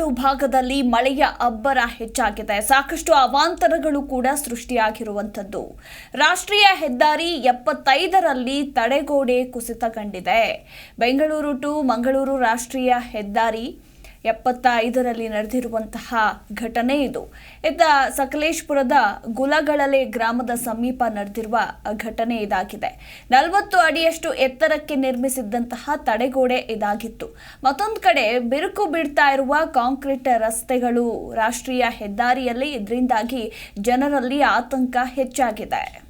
ಮಲೆನಾಡು ಭಾಗದಲ್ಲಿ ಮಳೆಯ ಅಬ್ಬರ ಹೆಚ್ಚಾಗಿದೆ. ಸಾಕಷ್ಟು ಅವಾಂತರಗಳು ಕೂಡ ಸೃಷ್ಟಿಯಾಗಿರುವಂಥದ್ದು. ರಾಷ್ಟ್ರೀಯ ಹೆದ್ದಾರಿ ಎಪ್ಪತ್ತೈದರಲ್ಲಿ ತಡೆಗೋಡೆ ಕುಸಿತ ಕಂಡಿದೆ ಬೆಂಗಳೂರು ಟು ಮಂಗಳೂರು ರಾಷ್ಟ್ರೀಯ ಹೆದ್ದಾರಿ ಎಪ್ಪತ್ತ ಐದರಲ್ಲಿ ನಡೆದಿರುವಂತಹ ಘಟನೆ ಇದು. ಇತ್ತ ಸಕಲೇಶ್ಪುರದ ಗುಲಗಳಲೆ ಗ್ರಾಮದ ಸಮೀಪ ನಡೆದಿರುವ ಘಟನೆ ಇದಾಗಿದೆ. ನಲವತ್ತು ಅಡಿಯಷ್ಟು ಎತ್ತರಕ್ಕೆ ನಿರ್ಮಿಸಿದ್ದಂತಹ ತಡೆಗೋಡೆ ಇದಾಗಿತ್ತು. ಮತ್ತೊಂದು ಕಡೆ ಬಿರುಕು ಬಿಡ್ತಾ ಇರುವ ಕಾಂಕ್ರೀಟ್ ರಸ್ತೆಗಳು ರಾಷ್ಟ್ರೀಯ ಹೆದ್ದಾರಿಯಲ್ಲಿ ಇದರಿಂದಾಗಿ ಜನರಲ್ಲಿ ಆತಂಕ ಹೆಚ್ಚಾಗಿದೆ.